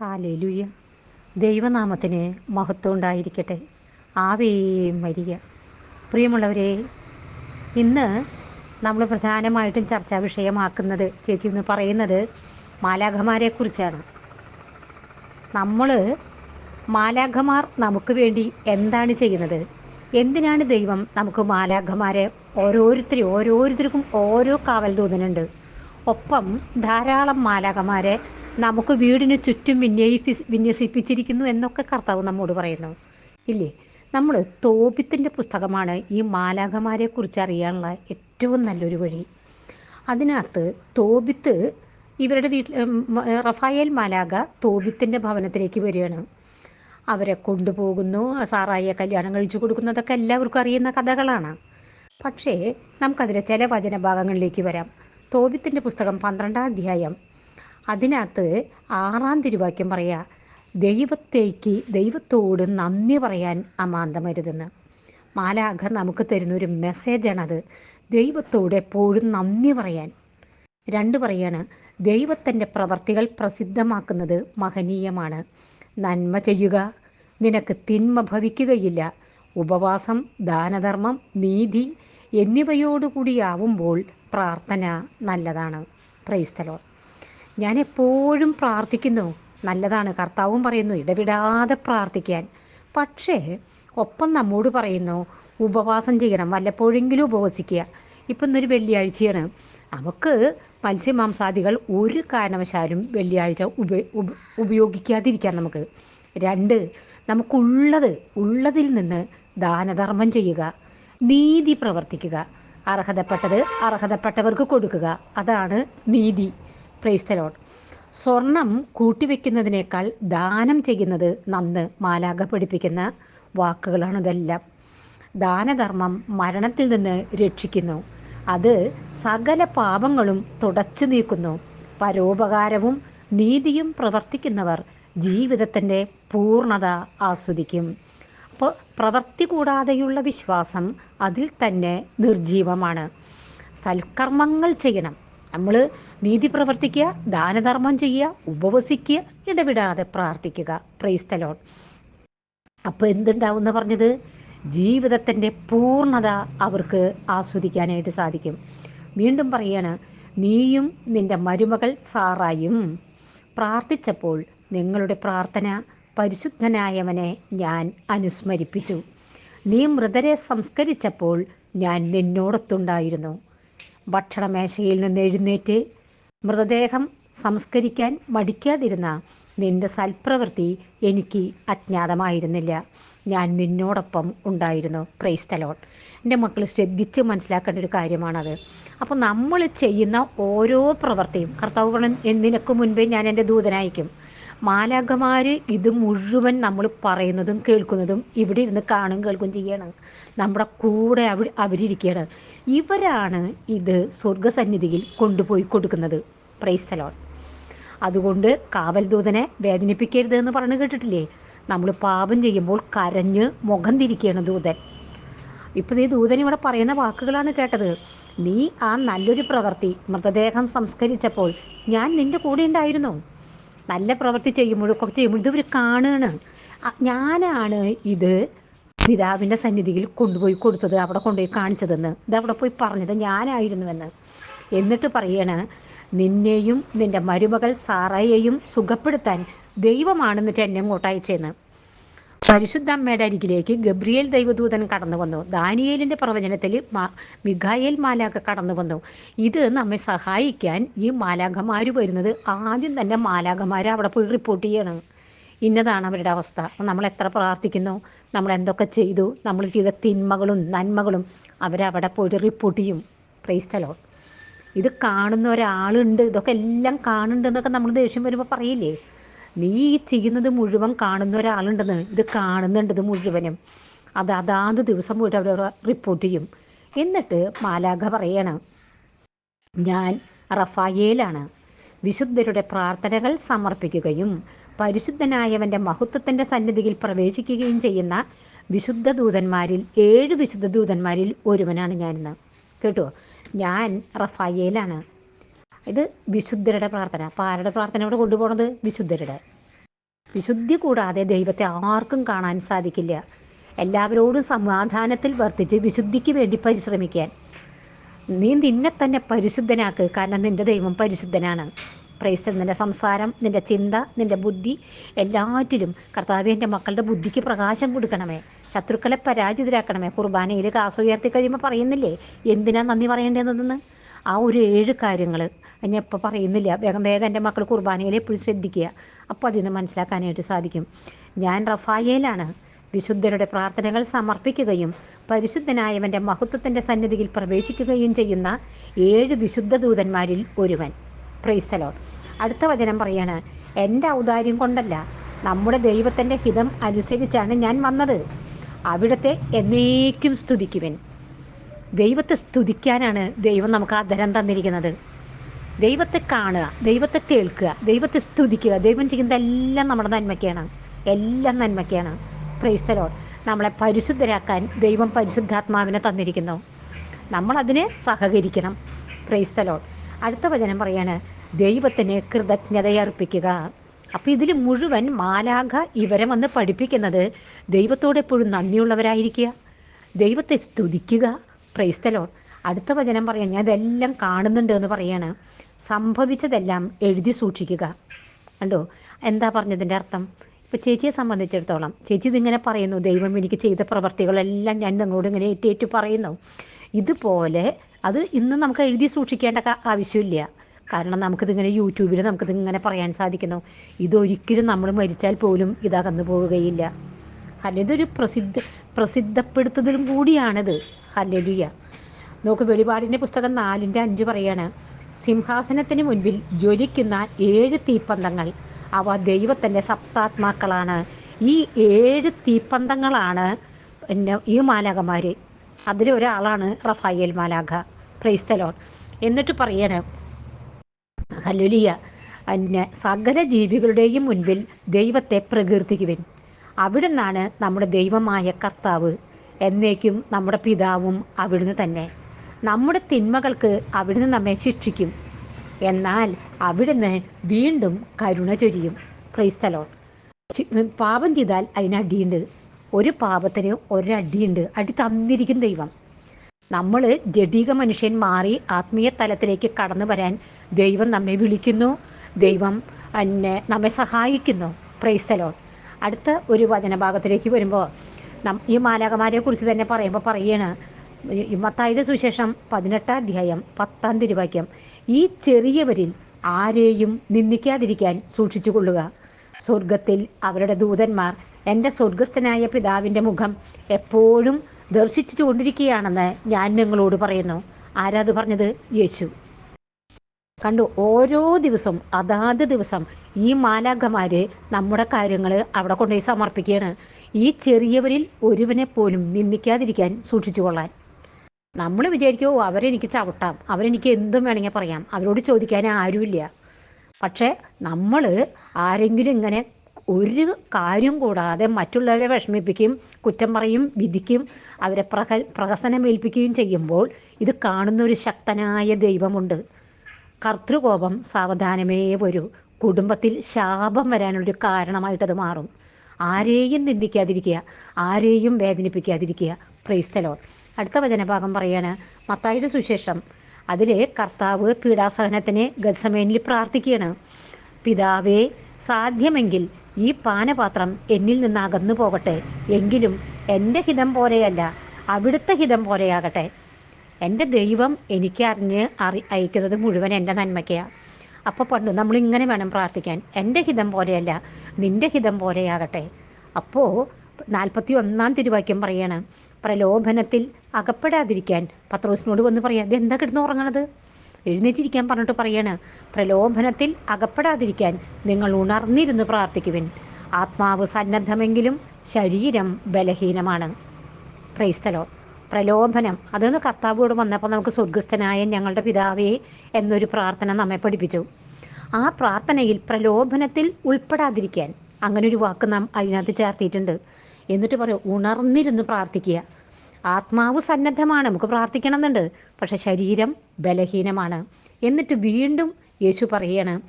Hallelujah. ദൈവനാമത്തിന് മഹത്വം ഉണ്ടായിരിക്കട്ടെ. ആവേ മരിയ. പ്രിയമുള്ളവരെ ഇന്ന് നമ്മൾ പ്രധാനമായിട്ടും ചർച്ചാ വിഷയമാക്കുന്നത് ചേച്ചി ഇന്ന് പറയുന്നത് മാലാഖമാരെക്കുറിച്ചാണ് നമ്മൾ മാലാഖമാർ നമുക്ക് വേണ്ടി എന്താണ് ചെയ്യുന്നത്? എന്തിനാണ് ദൈവം നമുക്ക് മാലാഖമാരെ ഓരോരുത്തരും ഓരോരുത്തർക്കും ഓരോ കാവൽ തോന്നുന്നുണ്ട് ഒപ്പം ധാരാളം മാലാഖമാരെ നമുക്ക് വീടിന് ചുറ്റും വിന്യസി വിന്യസിപ്പിച്ചിരിക്കുന്നു എന്നൊക്കെ കർത്താവ് നമ്മോട് പറയുന്നു. ഇല്ലേ? നമ്മൾ തോപിത്തിന്റെ പുസ്തകമാണ് ഈ മാലാഖമാരെ കുറിച്ച് അറിയാനുള്ള ഏറ്റവും നല്ലൊരു വഴി. അതിനകത്ത് തോപിത്ത് ഇവരുടെ വീട്ടിൽ റഫായേൽ മാലാഖ തോപിത്തിന്റെ ഭവനത്തിലേക്ക് വരികയാണ്. അവരെ കൊണ്ടുപോകുന്നു സാറായിയെ കല്യാണം കഴിച്ചു കൊടുക്കുന്നതൊക്കെ എല്ലാവർക്കും അറിയുന്ന കഥകളാണ്. പക്ഷേ നമുക്കതിലെ ചില വചനഭാഗങ്ങളിലേക്ക് വരാം. തോപിത്തിന്റെ പുസ്തകം പന്ത്രണ്ടാം അധ്യായം അതിനകത്ത് ആറാം തിരുവാക്യം പറയുക ദൈവത്തേക്ക് ദൈവത്തോട് നന്ദി പറയാൻ അമാന്തമരുതെന്ന് മാലാഖ നമുക്ക് തരുന്നൊരു മെസ്സേജാണത് ദൈവത്തോട് എപ്പോഴും നന്ദി പറയാൻ. രണ്ട് പറയാണ് ദൈവത്തിന്റെ പ്രവർത്തികൾ പ്രസിദ്ധമാക്കുന്നത് മഹനീയമാണ്. നന്മ ചെയ്യുക നിനക്ക് തിന്മ ഭവിക്കുകയില്ല. ഉപവാസം ദാനധർമ്മം നീതി എന്നിവയോടുകൂടിയാവുമ്പോൾ പ്രാർത്ഥന നല്ലതാണ്. പ്രൈസ്തലോ ഞാൻ എപ്പോഴും പ്രാർത്ഥിക്കുന്നു. നല്ലതാണ്. കർത്താവും പറയുന്നു ഇടവിടാതെ പ്രാർത്ഥിക്കാൻ. പക്ഷേ ഒപ്പം നമ്മോട് പറയുന്നു ഉപവാസം ചെയ്യണം വല്ലപ്പോഴെങ്കിലും ഉപവസിക്കുക. ഇപ്പം ഇന്നൊരു വെള്ളിയാഴ്ചയാണ്. നമുക്ക് മത്സ്യമാംസാദികൾ ഒരു കാരണവശാലും വെള്ളിയാഴ്ച ഉപ ഉപയോഗിക്കാതിരിക്കാം നമുക്ക്. രണ്ട് നമുക്കുള്ളത് ഉള്ളതിൽ നിന്ന് ദാനധർമ്മം ചെയ്യുക നീതി പ്രവർത്തിക്കുക. അർഹതപ്പെട്ടത് അർഹതപ്പെട്ടവർക്ക് കൊടുക്കുക. അതാണ് നീതി. പ്രൈസ്തലോട്ട് സ്വർണം കൂട്ടിവെക്കുന്നതിനേക്കാൾ ദാനം ചെയ്യുന്നത് നന്ന് മാലാക പഠിപ്പിക്കുന്ന വാക്കുകളാണ് ഇതെല്ലാം ദാനധർമ്മം മരണത്തിൽ നിന്ന് രക്ഷിക്കുന്നു. അത് സകല പാപങ്ങളും തുടച്ചു നീക്കുന്നു. പരോപകാരവും നീതിയും പ്രവർത്തിക്കുന്നവർ ജീവിതത്തിന്റെ പൂർണത ആസ്വദിക്കും. അപ്പോൾ പ്രവൃത്തി കൂടാതെയുള്ള വിശ്വാസം അതിൽ തന്നെ നിർജീവമാണ്. സൽക്കർമ്മങ്ങൾ ചെയ്യണം. നമ്മൾ നീതി പ്രവർത്തിക്കുക ദാനധർമ്മം ചെയ്യുക ഉപവസിക്കുക ഇടവിടാതെ പ്രാർത്ഥിക്കുക. പ്രൈസ്തലോൺ അപ്പോൾ എന്തുണ്ടാവും എന്ന് പറഞ്ഞത്? ജീവിതത്തിന്റെ പൂർണത അവർക്ക് ആസ്വദിക്കാനായിട്ട് സാധിക്കും. വീണ്ടും പറയാണ് നീയും നിന്റെ മരുമകൾ സാറായും പ്രാർത്ഥിച്ചപ്പോൾ നിങ്ങളുടെ പ്രാർത്ഥന പരിശുദ്ധനായവനെ ഞാൻ അനുസ്മരിപ്പിച്ചു. നീ മൃതരെ സംസ്കരിച്ചപ്പോൾ ഞാൻ നിന്നോടൊത്തുണ്ടായിരുന്നു. ഭക്ഷണമേശയിൽ നിന്ന് എഴുന്നേറ്റ് മൃതദേഹം സംസ്കരിക്കാൻ മടിക്കാതിരുന്ന നിന്റെ സൽപ്രവൃത്തി എനിക്ക് അജ്ഞാതമായിരുന്നില്ല. ഞാൻ നിന്നോടൊപ്പം ഉണ്ടായിരുന്നു. ക്രൈസ്തലോൺ എന്റെ മക്കൾ ശ്രദ്ധിച്ച് മനസ്സിലാക്കേണ്ട ഒരു കാര്യമാണത്. അപ്പോൾ നമ്മൾ ചെയ്യുന്ന ഓരോ പ്രവൃത്തിയും കർത്താവ് നിനക്ക് മുൻപേ ഞാൻ എന്റെ ദൂതനയക്കും മാലാഖമാർ ഇത് മുഴുവൻ നമ്മൾ പറയുന്നതും കേൾക്കുന്നതും ഇവിടെ ഇരുന്ന് കാണും കേൾക്കും ചെയ്യണം. നമ്മുടെ കൂടെ അവർ അവരിയ്ക്കുകയാണ് ഇവരാണ് ഇത് സ്വർഗസന്നിധിയിൽ കൊണ്ടുപോയി കൊടുക്കുന്നത്. പ്രൈസ്തലോൺ അതുകൊണ്ട് കാവൽ ദൂതനെ വേദനിപ്പിക്കരുത് എന്ന് പറഞ്ഞു കേട്ടിട്ടില്ലേ? നമ്മൾ പാപം ചെയ്യുമ്പോൾ കരഞ്ഞ് മുഖം തിരിക്കുകയാണ് ദൂതൻ. ഇപ്പോൾ ഈ ദൂതൻ ഇവിടെ പറയുന്ന വാക്കുകളാണ് കേട്ടത്. നീ ആ നല്ലൊരു പ്രവൃത്തി മൃതദേഹം സംസ്കരിച്ചപ്പോൾ ഞാൻ നിന്റെ കൂടെ ഉണ്ടായിരുന്നു. നല്ല പ്രവൃത്തി ചെയ്യുമ്പോഴൊക്കെ ചെയ്യുമ്പോൾ ഇവർ കാണുകയാണ് ഞാനാണ് ഇത് പിതാവിന്റെ സന്നിധിയിൽ കൊണ്ടുപോയി കൊടുത്തത് അവിടെ കൊണ്ടുപോയി കാണിച്ചതെന്ന്. ഇത് അവിടെ പോയി പറഞ്ഞത് ഞാനായിരുന്നുവെന്ന്. എന്നിട്ട് പറയണ നിന്നെയും നിന്റെ മരുമകൾ സാറയെയും സുഖപ്പെടുത്താൻ ദൈവമാണെന്നിട്ട് എന്നെ ഇങ്ങോട്ട് അയച്ചെന്ന്. പരിശുദ്ധ അമ്മയുടെ അരികിലേക്ക് ഗബ്രിയേൽ ദൈവദൂതൻ കടന്നു വന്നു. ദാനിയേലിന്റെ പ്രവചനത്തിൽ മിഖായേൽ മാലാഖ കടന്നു വന്നു. ഇത് നമ്മെ സഹായിക്കാൻ ഈ മാലാഖമാർ വരുന്നത് ആദ്യം തന്നെ മാലാഖമാർ അവിടെ പോയി റിപ്പോർട്ട് ചെയ്യണം. ഇന്നതാണ് അവരുടെ അവസ്ഥ. നമ്മൾ എത്ര പ്രാർത്ഥിക്കുന്നു? നമ്മൾ എന്തൊക്കെ ചെയ്തു? നമ്മൾ ചെയ്ത തിന്മകളും നന്മകളും അവരവിടെ പോയിട്ട് റിപ്പോർട്ട് ചെയ്യും. പ്രൈസ്തലോ ഇത് കാണുന്ന ഒരാളുണ്ട്. ഇതൊക്കെ എല്ലാം കാണുന്നുണ്ടെന്നൊക്കെ നമ്മൾ ദേഷ്യം വരുമ്പോൾ പറയില്ലേ? നീ ഈ ചെയ്യുന്നത് മുഴുവൻ കാണുന്ന ഒരാളുണ്ടെന്ന് ഇത് കാണുന്നുണ്ട് ഇത് മുഴുവനും. അത് അതാത് ദിവസം പോയിട്ട് അവർ റിപ്പോർട്ട് ചെയ്യും. എന്നിട്ട് മാലാഖ പറയാണ് ഞാൻ റഫായേലാണ്. വിശുദ്ധരുടെ പ്രാർത്ഥനകൾ സമർപ്പിക്കുകയും പരിശുദ്ധനായവന്റെ മഹത്വത്തിന്റെ സന്നിധിയിൽ പ്രവേശിക്കുകയും ചെയ്യുന്ന വിശുദ്ധ ദൂതന്മാരിൽ ഏഴ് വിശുദ്ധ ദൂതന്മാരിൽ ഒരുവനാണ് ഞാനിന്ന്. കേട്ടോ? ഞാൻ റഫായേലാണ്. ഇത് വിശുദ്ധരുടെ പ്രാർത്ഥന. അപ്പോൾ ആരുടെ പ്രാർത്ഥന ഇവിടെ കൊണ്ടുപോകുന്നത് വിശുദ്ധരുടെ. വിശുദ്ധി കൂടാതെ ദൈവത്തെ ആർക്കും കാണാൻ സാധിക്കില്ല. എല്ലാവരോടും സമാധാനത്തിൽ വർത്തിച്ച് വിശുദ്ധിക്ക് വേണ്ടി പരിശ്രമിക്കാൻ. നീ നിന്നെ തന്നെ പരിശുദ്ധനാക്ക്. കാരണം നിന്റെ ദൈവം പരിശുദ്ധനാണ്. പ്രൈസ് നിന്റെ സംസാരം നിന്റെ ചിന്ത നിന്റെ ബുദ്ധി എല്ലാറ്റിലും കർത്താവ് എന്റെ മക്കളുടെ ബുദ്ധിക്ക് പ്രകാശം കൊടുക്കണമേ. ശത്രുക്കളെ പരാജിതരാക്കണമേ. കുർബാനയിൽ കാസ് ഉയർത്തി കഴിയുമ്പോൾ പറയുന്നില്ലേ? എന്തിനാ നന്ദി പറയേണ്ടതെന്ന്? ആ ഒരു ഏഴ് കാര്യങ്ങൾ ഞാൻ ഇപ്പോൾ പറയുന്നില്ല. വേഗം വേഗം എന്റെ മക്കൾ കുർബാനയിൽ എപ്പോഴും ശ്രദ്ധിക്കുക. അപ്പോൾ അതിൽ നിന്ന് മനസ്സിലാക്കാനായിട്ട് സാധിക്കും. ഞാൻ റഫായേലാണ് വിശുദ്ധരുടെ പ്രാർത്ഥനകൾ സമർപ്പിക്കുകയും പരിശുദ്ധനായവന്റെ മഹത്വത്തിന്റെ സന്നിധിയിൽ പ്രവേശിക്കുകയും ചെയ്യുന്ന ഏഴ് വിശുദ്ധ ദൂതന്മാരിൽ ഒരുവൻ. പ്രൈസ്തലോ അടുത്ത വചനം പറയാണ് എന്റെ ഔദാര്യം കൊണ്ടല്ല നമ്മുടെ ദൈവത്തിന്റെ ഹിതം അനുസരിച്ചാണ് ഞാൻ വന്നത്. അവിടുത്തെ എന്നേക്കും സ്തുതിക്കുവൻ. ദൈവത്തെ സ്തുതിക്കാനാണ് ദൈവം നമുക്ക് ആ ആദരം തന്നിരിക്കുന്നത്. ദൈവത്തെ കാണുക ദൈവത്തെ കേൾക്കുക ദൈവത്തെ സ്തുതിക്കുക. ദൈവം ചെയ്യുന്നത് എല്ലാം നമ്മുടെ നന്മയ്ക്കാണ്. എല്ലാം നന്മയ്ക്കാണ്. പ്രൈസ്തലോൺ നമ്മളെ പരിശുദ്ധരാക്കാൻ ദൈവം പരിശുദ്ധാത്മാവിനെ തന്നിരിക്കുന്നു. നമ്മളതിനെ സഹകരിക്കണം. പ്രൈസ്തലോൺ അടുത്ത വചനം പറയാണ് ദൈവത്തിന് കൃതജ്ഞതയർപ്പിക്കുക. അപ്പോൾ ഇതിൽ മുഴുവൻ മാലാഖ ഇവരെ വന്ന് പഠിപ്പിക്കുന്നത് ദൈവത്തോടെപ്പോഴും നന്ദിയുള്ളവരായിരിക്കുക. ദൈവത്തെ സ്തുതിക്കുക. പ്രൈസ്തലോൺ അടുത്ത വചനം പറയാൻ ഞാൻ ഇതെല്ലാം കാണുന്നുണ്ട് എന്ന് പറയാണ്. സംഭവിച്ചതെല്ലാം എഴുതി സൂക്ഷിക്കുക. കണ്ടോ? എന്താ പറഞ്ഞതിന്റെ അർത്ഥം? ഇപ്പോൾ ചേച്ചിയെ സംബന്ധിച്ചിടത്തോളം ചേച്ചി ഇതിങ്ങനെ പറയുന്നു ദൈവം എനിക്ക് ചെയ്ത പ്രവർത്തികളെല്ലാം ഞാൻ നിങ്ങളോട് ഇങ്ങനെ ഏറ്റേറ്റു പറയുന്നു. ഇതുപോലെ അത് ഇന്ന് നമുക്ക് എഴുതി സൂക്ഷിക്കേണ്ട ആവശ്യമില്ല. കാരണം നമുക്കിതിങ്ങനെ യൂട്യൂബിൽ നമുക്കിതിങ്ങനെ പറയാൻ സാധിക്കുന്നു. ഇതൊരിക്കലും നമ്മൾ മരിച്ചാൽ പോലും ഇതകന്നു പോവുകയില്ല. കാരണം ഇതൊരു പ്രസിദ്ധ പ്രസിദ്ധപ്പെടുത്തുന്നതും കൂടിയാണിത്. ഹല്ലേലൂയ. നോക്ക് വെളിപാടിന്റെ പുസ്തകം നാലിന്റെ അഞ്ച് പറയാണ് സിംഹാസനത്തിന് മുൻപിൽ ജ്വലിക്കുന്ന ഏഴ് തീപ്പന്തങ്ങൾ അവ ദൈവത്തിന്റെ സപ്താത്മാക്കളാണ്. ഈ ഏഴ് തീപ്പന്തങ്ങളാണ് പിന്നെ ഈ മാലാകമാർ അതിലൊരാളാണ് റഫായേൽ മാലാഖ. പ്രൈസ്തലോൺ എന്നിട്ട് പറയണം ഹല്ലുലിയ. പിന്നെ സകല ജീവികളുടെയും മുൻപിൽ ദൈവത്തെ പ്രകീർത്തിക്കുവിൻ. അവിടുന്നാണ് നമ്മുടെ ദൈവമായ കർത്താവ് എന്നേക്കും നമ്മുടെ പിതാവും അവിടുന്ന് തന്നെ. നമ്മുടെ തിന്മകൾക്ക് അവിടുന്ന് നമ്മെ ശിക്ഷിക്കും. എന്നാൽ അവിടുന്ന് വീണ്ടും കരുണ ചൊരിയും. ക്രൈസ്തലോൺ പാപം ചെയ്താൽ അതിനടിയുണ്ട് ഒരു പാപത്തിന് ഒരടിയുണ്ട്. അടി തന്നിരിക്കും ദൈവം. നമ്മൾ ജഡീക മനുഷ്യൻ മാറി ആത്മീയ തലത്തിലേക്ക് കടന്നു വരാൻ ദൈവം നമ്മെ വിളിക്കുന്നു. ദൈവം എന്നെ നമ്മെ സഹായിക്കുന്നു. ക്രൈസ്തലോൺ അടുത്ത ഒരു വചനഭാഗത്തിലേക്ക് വരുമ്പോൾ ഈ മാലാകമാരെ കുറിച്ച് തന്നെ പറയുമ്പോൾ പറയാണ് മത്തായുടെ സുവിശേഷം പതിനെട്ടാം അധ്യായം പത്താം തിരുവാക്യം ഈ ചെറിയവരിൽ ആരെയും നിന്ദിക്കാതിരിക്കാൻ സൂക്ഷിച്ചു കൊള്ളുക. സ്വർഗത്തിൽ അവരുടെ ദൂതന്മാർ എന്റെ സ്വർഗസ്ഥനായ പിതാവിന്റെ മുഖം എപ്പോഴും ദർശിച്ചു കൊണ്ടിരിക്കുകയാണെന്ന് ഞാൻ നിങ്ങളോട് പറയുന്നു. ആരാത് പറഞ്ഞത്? യേശു. കണ്ടു ഓരോ ദിവസവും അതാത് ദിവസം ഈ മാലാഖമാര് നമ്മുടെ കാര്യങ്ങൾ അവിടെ കൊണ്ടുപോയി സമർപ്പിക്കുകയാണ്. ഈ ചെറിയവരിൽ ഒരുവനെ പോലും നിന്ദിക്കാതിരിക്കാൻ സൂക്ഷിച്ചു കൊള്ളാൻ. നമ്മൾ വിചാരിക്കുമോ അവരെനിക്ക് ചവിട്ടാം അവരെനിക്ക് എന്തും വേണമെങ്കിൽ പറയാം അവരോട് ചോദിക്കാൻ ആരുമില്ല. പക്ഷേ നമ്മൾ ആരെങ്കിലും ഇങ്ങനെ ഒരു കാര്യം കൂടാതെ മറ്റുള്ളവരെ വിഷമിപ്പിക്കും കുറ്റം പറയും വിധിക്കും അവരെ പ്രഹ പ്രഹസനമേൽപ്പിക്കുകയും ചെയ്യുമ്പോൾ ഇത് കാണുന്ന ഒരു ശക്തനായ ദൈവമുണ്ട്. കർത്തൃകോപം സാവധാനമേ വരൂ. കുടുംബത്തിൽ ശാപം വരാനുള്ളൊരു കാരണമായിട്ടത് മാറും. ആരെയും നിന്ദിക്കാതിരിക്കുക ആരെയും വേദനിപ്പിക്കാതിരിക്കുക. പ്രൈസ്തലോ അടുത്ത വചനഭാഗം പറയാണ് മത്തായിയുടെ സുശേഷം അതിൽ കർത്താവ് പീഡാസഹനത്തിന് ഗത്സമേനിൽ പ്രാർത്ഥിക്കുകയാണ്. പിതാവേ സാധ്യമെങ്കിൽ ഈ പാനപാത്രം എന്നിൽ നിന്ന് അകന്നു പോകട്ടെ എങ്കിലും എന്റെ ഹിതം പോലെയല്ല അവിടുത്തെ ഹിതം പോലെയാകട്ടെ. എന്റെ ദൈവം എനിക്ക് അറിഞ്ഞ് അറി അയക്കുന്നത് മുഴുവൻ എന്റെ നന്മയ്ക്കാണ് അപ്പോൾ പണ്ട് നമ്മളിങ്ങനെ വേണം പ്രാർത്ഥിക്കാൻ. എന്റെ ഹിതം പോലെയല്ല നിന്റെ ഹിതം പോലെയാകട്ടെ. അപ്പോൾ നാൽപ്പത്തി ഒന്നാം തിരുവാക്യം പറയാണ് പ്രലോഭനത്തിൽ അകപ്പെടാതിരിക്കാൻ. പത്രോസിനോട് വന്ന് പറയാം ഇതെന്താ കിടന്ന് ഉറങ്ങണത്? എഴുന്നേറ്റിരിക്കാൻ പറഞ്ഞിട്ട് പറയാണ് പ്രലോഭനത്തിൽ അകപ്പെടാതിരിക്കാൻ നിങ്ങൾ ഉണർന്നിരുന്ന് പ്രാർത്ഥിക്കുവിൻ. ആത്മാവ് സന്നദ്ധമെങ്കിലും ശരീരം ബലഹീനമാണ്. ക്രൈസ്തലോ പ്രലോഭനം. അതൊന്ന് കർത്താവോട് വന്നപ്പോൾ നമുക്ക് സ്വർഗസ്ഥനായ ഞങ്ങളുടെ പിതാവേ എന്നൊരു പ്രാർത്ഥന നമ്മെ പഠിപ്പിച്ചു. ആ പ്രാർത്ഥനയിൽ പ്രലോഭനത്തിൽ ഉൾപ്പെടാതിരിക്കാൻ അങ്ങനെ ഒരു വാക്ക് നാം അതിനകത്ത് ചേർത്തിയിട്ടുണ്ട്. എന്നിട്ട് പറയും ഉണർന്നിരുന്ന് പ്രാർത്ഥിക്കുക. ആത്മാവ് സന്നദ്ധമാണ് നമുക്ക് പ്രാർത്ഥിക്കണം എന്നുണ്ട് പക്ഷെ ശരീരം ബലഹീനമാണ്. എന്നിട്ട് വീണ്ടും യേശു പറയാണ്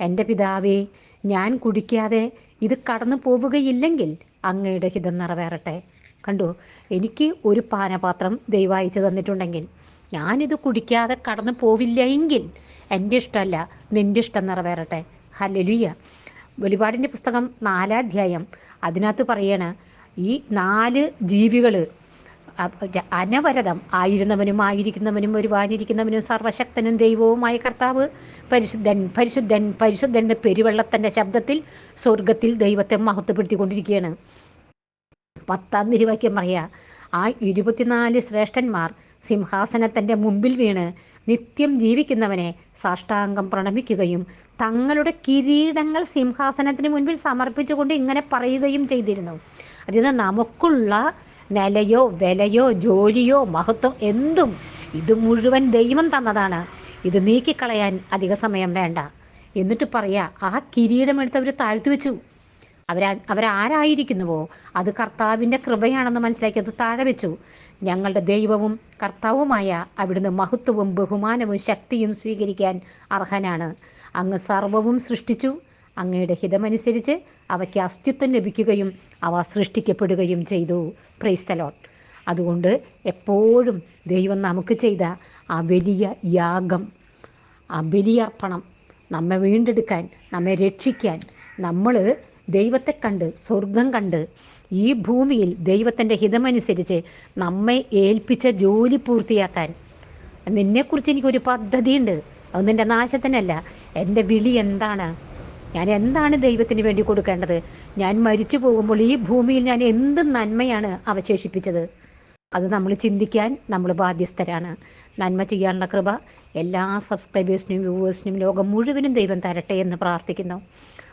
എന്റെ പിതാവേ ഞാൻ കുടിക്കാതെ ഇത് കടന്നു പോവുകയില്ലെങ്കിൽ അങ്ങയുടെ ഹിതം നിറവേറട്ടെ. കണ്ടു? എനിക്ക് ഒരു പാനപാത്രം ദൈവം തന്നിട്ടുണ്ടെങ്കിൽ ഞാനിത് കുടിക്കാതെ കടന്നു പോവില്ല എങ്കിൽ എന്റെ ഇഷ്ടമല്ല നിന്റെ ഇഷ്ടം നിറവേറട്ടെ. ഹലലുയ്യ വെളിപാടിന്റെ പുസ്തകം നാലാധ്യായം അതിനകത്ത് പറയണ ഈ നാല് ജീവികൾ അനവരതം ആയിരുന്നവനും ആയിരിക്കുന്നവനും ഒരുവാനിരിക്കുന്നവനും സർവശക്തനും ദൈവവുമായ കർത്താവ് പരിശുദ്ധൻ പരിശുദ്ധൻ പരിശുദ്ധൻ എന്ന പെരുവെള്ളത്തിന്റെ ശബ്ദത്തിൽ സ്വർഗത്തിൽ ദൈവത്തെ മഹത്വപ്പെടുത്തിക്കൊണ്ടിരിക്കുകയാണ്. പത്താം തിരുവാക്യം പറയാ ആ ഇരുപത്തിനാല് ശ്രേഷ്ഠന്മാർ സിംഹാസനത്തിന്റെ മുമ്പിൽ വീണ് നിത്യം ജീവിക്കുന്നവനെ സാഷ്ടാംഗം പ്രണമിക്കുകയും തങ്ങളുടെ കിരീടങ്ങൾ സിംഹാസനത്തിന് മുൻപിൽ സമർപ്പിച്ചുകൊണ്ട് ഇങ്ങനെ പറയുകയും ചെയ്തിരുന്നു. അതിന് നമുക്കുള്ള നിലയോ വിലയോ ജോലിയോ മഹത്വം എന്തും ഇത് മുഴുവൻ ദൈവം തന്നതാണ്. ഇത് നീക്കിക്കളയാൻ അധിക സമയം വേണ്ട. എന്നിട്ട് പറയാ ആ കിരീടമെടുത്ത് അവർ താഴ്ത്തി വെച്ചു. അവരാ അവരാരായിരിക്കുന്നുവോ? അത് കർത്താവിന്റെ കൃപയാണെന്ന് മനസ്സിലാക്കി അത് താഴെ വെച്ചു. ഞങ്ങളുടെ ദൈവവും കർത്താവുമായ അവിടുന്ന് മഹത്വവും ബഹുമാനവും ശക്തിയും സ്വീകരിക്കാൻ അർഹനാണ്. അങ്ങ് സർവവും സൃഷ്ടിച്ചു. അങ്ങയുടെ ഹിതമനുസരിച്ച് അവയ്ക്ക് അസ്തിത്വം ലഭിക്കുകയും അവ സൃഷ്ടിക്കപ്പെടുകയും ചെയ്തു. പ്രൈസ്തലോട്ട് അതുകൊണ്ട് എപ്പോഴും ദൈവം നമുക്ക് ചെയ്ത ആ വലിയ യാഗം ആ ബലിയർപ്പണം നമ്മെ വീണ്ടെടുക്കാൻ നമ്മെ രക്ഷിക്കാൻ നമ്മൾ ദൈവത്തെ കണ്ട് സ്വർഗം കണ്ട് ഈ ഭൂമിയിൽ ദൈവത്തിന്റെ ഹിതമനുസരിച്ച് നമ്മെ ഏൽപ്പിച്ച ജോലി പൂർത്തിയാക്കാൻ. നിന്നെക്കുറിച്ച് എനിക്കൊരു പദ്ധതിയുണ്ട്. അത് നിന്റെ നാശത്തിനല്ല. എന്റെ വിളി എന്താണ്? ഞാൻ എന്താണ് ദൈവത്തിന് വേണ്ടി കൊടുക്കേണ്ടത്? ഞാൻ മരിച്ചു പോകുമ്പോൾ ഈ ഭൂമിയിൽ ഞാൻ എന്ത് നന്മയാണ് അവശേഷിപ്പിച്ചത്? അത് നമ്മൾ ചിന്തിക്കാൻ നമ്മൾ ബാധ്യസ്ഥരാണ്. നന്മ ചെയ്യാനുള്ള കൃപ എല്ലാ സബ്സ്ക്രൈബേഴ്സിനും വ്യൂവേഴ്സിനും ലോകം മുഴുവനും ദൈവം തരട്ടെ എന്ന് പ്രാർത്ഥിക്കുന്നു.